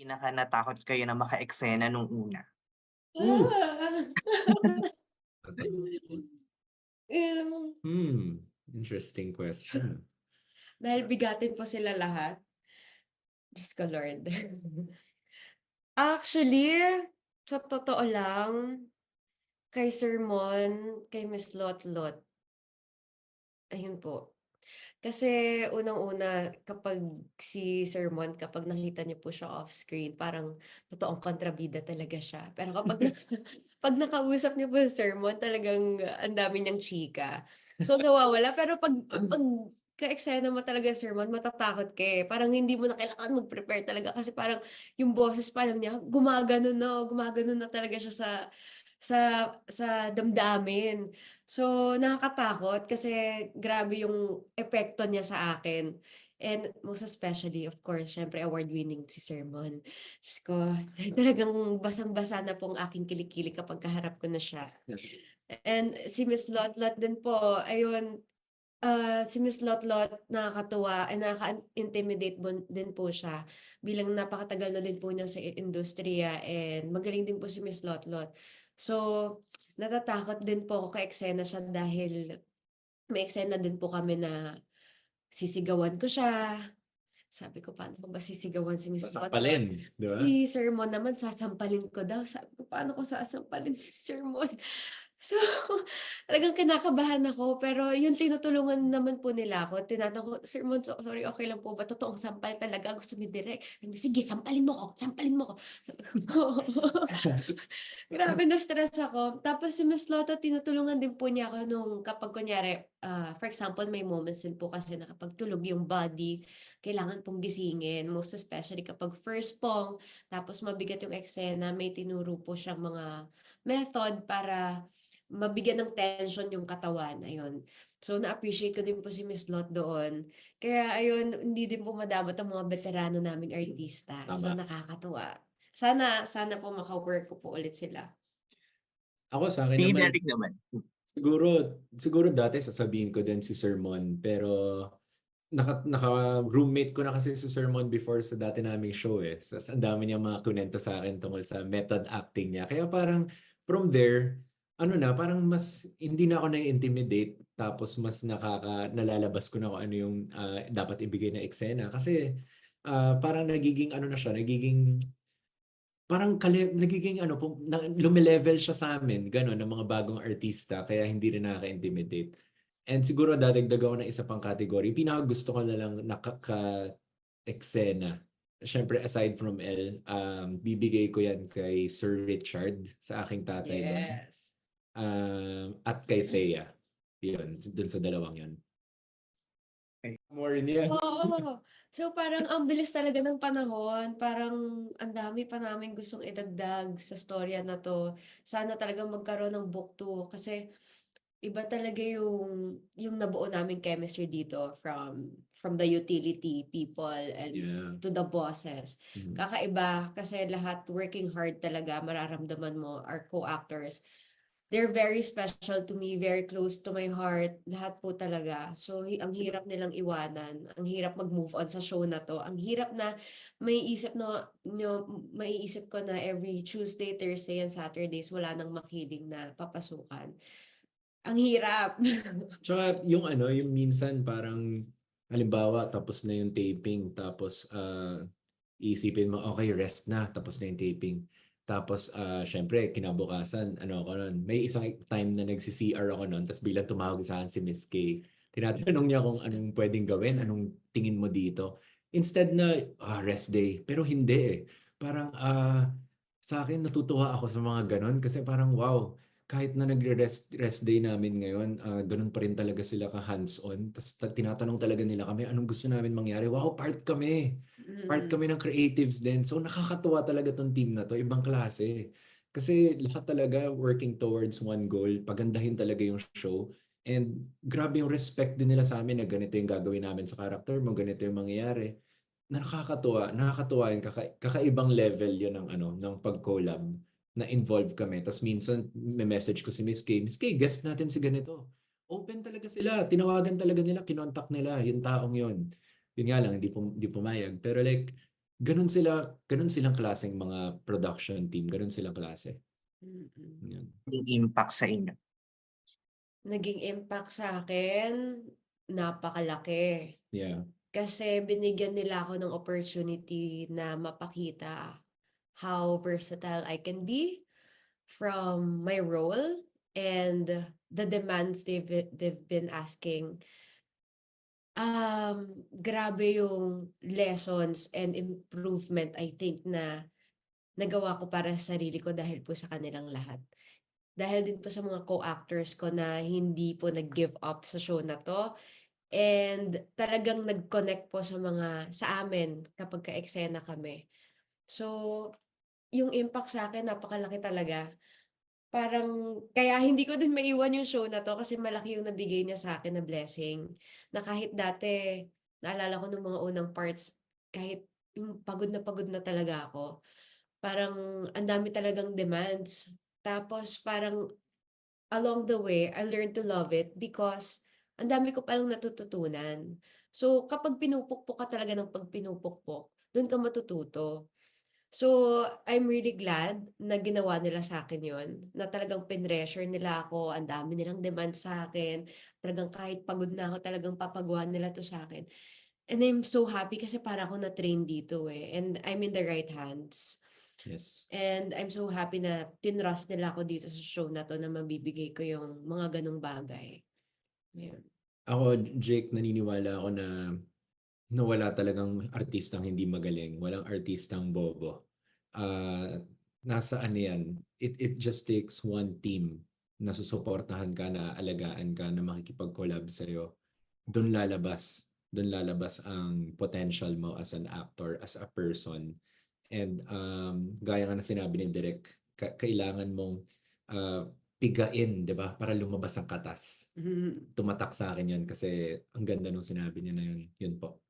Pinaka natakot kayo na maka-eksena nung una? Ah. Um, Hmm, interesting question. dahil bigatin po sila lahat. Diyos ko Lord. Actually, sa totoo lang, kay Sir Mon, kay Miss Lotlot, ayun po. Kasi unang-una, kapag si Sir Mon, kapag nakita niyo po siya off-screen, parang totoong kontrabida talaga siya. Pero kapag na pag nakausap niyo po si Sir Mon, talagang ang dami niyang chika. So, nawawala. Pero pag pag ka-eksena mo talaga si Sir Mon, matatakot ka eh. Parang hindi mo na kailangan mag-prepare talaga kasi parang yung boses pa lang niya, gumaganon na, gumaganon na talaga siya sa sa sa damdamin. So, nakakatakot kasi grabe yung epekto niya sa akin. And most especially, of course, syempre award-winning si Sir Mon. Diyos ko, talagang basang-basa na po ang aking kilikili kapag kaharap ko na siya. And si Miss Lotlot din po, ayun, ah, si Miss Lotlot nakakatuwa, and nakaka-intimidate bon- din po siya bilang napakatagal na din po niya sa industriya and magaling din po si Miss Lotlot. So, natatakot din po ako ka-eksena siya dahil may eksena din po kami na sisigawan ko siya. Sabi ko, paano ko ba sisigawan si Lotlot? Sasampalin, di ba? Si Sir Mon naman, sasampalin ko daw. Sabi ko, paano ko sasampalin si Sir Mon? So, talagang kinakabahan ako. Pero yun, tinutulungan naman po nila ako. Tinatanong ko, Sir Mon, so- sorry, okay lang po ba? Totoong sampal talaga. Gusto ni Direk. Sige, sampalin mo ko. Sampalin mo ko. Grabe na stress ako. Tapos si Miss Lota, tinutulungan din po niya ako nung kapag kunyari, ah, for example, may moments din po kasi na kapag tulog yung body, kailangan pong gisingin. Most especially kapag first pong, tapos mabigat yung eksena, may tinuro po siyang mga method para mabigyan ng tension yung katawan. Ayun. So, na-appreciate ko din po si Miss Lot doon. Kaya, ayun, hindi din po madamot ang mga veterano naming artista. So, Tama. nakakatuwa. Sana, sana po maka-work ko po ulit sila. Ako sa akin Si naman, naman. siguro, siguro dati sasabihin ko din si Sermon, pero naka, naka roommate ko na kasi si Sermon before sa dati naming show eh. So, ang dami niya mga kunento sa akin tungkol sa method acting niya. Kaya parang from there, ano na, parang mas hindi na ako na-intimidate tapos mas nakaka nalalabas ko na kung ano yung ah, dapat ibigay na eksena kasi ah, parang nagiging ano na siya, nagiging parang kale, nagiging ano, na, lumilevel siya sa amin, gano'n, ng mga bagong artista, kaya hindi rin nakaka-intimidate. And siguro dadagdag ako ng isa pang category. Pinaka gusto ko na lang nakaka-eksena. Siyempre, aside from L, um, bibigay ko yan kay Sir Richard sa aking tatay doon. Um, at kay Thea. Yun, dun sa dalawang yun. More in yan. Oo. So parang ang bilis talaga ng panahon. Parang ang dami pa namin gustong idagdag sa storya na to. Sana talaga magkaroon ng book 2 kasi iba talaga yung yung nabuo namin chemistry dito from from the utility people and Yeah. to the bosses. Mhm. Kakaiba kasi lahat working hard talaga mararamdaman mo our co-actors. They're very special to me, very close to my heart. Lahat po talaga. So, ang hirap nilang iwanan. Ang hirap mag-move on sa show na to. Ang hirap na may isip no, nyo, maiisip ko na every Tuesday, Thursday, and Saturdays wala nang makiling na papasukan. Ang hirap. Tsaka yung ano, yung minsan parang halimbawa tapos na yung taping tapos ah, iisipin mo okay rest na tapos na yung taping. Tapos ah, syempre kinabukasan ano ako noon. May isang time na nagsi-CR ako noon tapos biglang tumawag sa akin si Miss K. Tinatanong niya kung anong pwedeng gawin, anong tingin mo dito. Instead na ah, rest day, pero hindi eh. Parang ah, sa akin natutuwa ako sa mga ganon kasi parang wow, kahit na nagre-rest rest day namin ngayon, ah, ganun pa rin talaga sila ka hands-on. Tapos ta- tinatanong talaga nila kami, anong gusto namin mangyari? Wow, part kami. Part Mm. kami ng creatives din. So nakakatuwa talaga tong team na to, ibang klase. Kasi lahat talaga working towards one goal, pagandahin talaga yung show. And grabe yung respect din nila sa amin na ganito yung gagawin namin sa character mo, ganito yung mangyayari. Nakakatuwa, nakakatuwa yun, kaka- kakaibang level yun ng ano, ng pag-collab na involved kami. Tapos minsan may message ko si Miss K, Miss K, guest natin si ganito. Open talaga sila, tinawagan talaga nila, kinontak nila yung taong yun. Yun nga lang, hindi, pum- hindi pumayag. Pero like, Ganun sila, ganun silang klaseng mga production team, ganun silang klase. Mm. Yun. Naging impact sa inyo? Naging impact sa akin, napakalaki. Yeah. Kasi binigyan nila ako ng opportunity na mapakita how versatile I can be from my role and the demands they've they've been asking. Um, grabe yung lessons and improvement I think na nagawa ko para sa sarili ko dahil po sa kanilang lahat. Dahil din po sa mga co-actors ko na hindi po nag-give up sa show na 'to and talagang nag-connect po sa mga sa amin kapag ka-eksena kami. So, yung impact sa akin napakalaki talaga. Parang kaya hindi ko din maiwan yung show na 'to kasi malaki yung nabigay niya sa akin na blessing. Na kahit dati, naalala ko nung mga unang parts, kahit yung pagod na pagod na talaga ako, parang ang dami talagang demands. Tapos parang along the way, I learned to love it because ang dami ko palang natututunan. So, kapag pinupukpok ka talaga ng 'pag pinupukpok, dun ka matututo. So, I'm really glad na ginawa nila sa akin yun, na talagang pinressure nila ako, ang dami nilang demand sa akin, talagang kahit pagod na ako, talagang papagawan nila 'to sa akin. And I'm so happy kasi para ako na-train dito, eh, and I'm in the right hands. Yes. And I'm so happy na tinrust nila ako dito sa show na 'to na mabibigay ko yung mga gano'ng bagay. Ayun. Ako, Jake, naniniwala ako na na wala talagang artistang hindi magaling, walang artistang bobo. Ah, nasa ano yan, it it just takes one team na susuportahan ka, na aalagaan ka, na makikipag-collab sa'yo. Dun lalabas, dun lalabas ang potential mo as an actor, as a person. And um, gaya nga na sinabi ni Direk, ka- kailangan mong ah, pigain, 'di ba? Para lumabas ang katas. Mhm. Tumatak sa akin 'yun kasi ang ganda nung sinabi niya na 'yun. Yun po.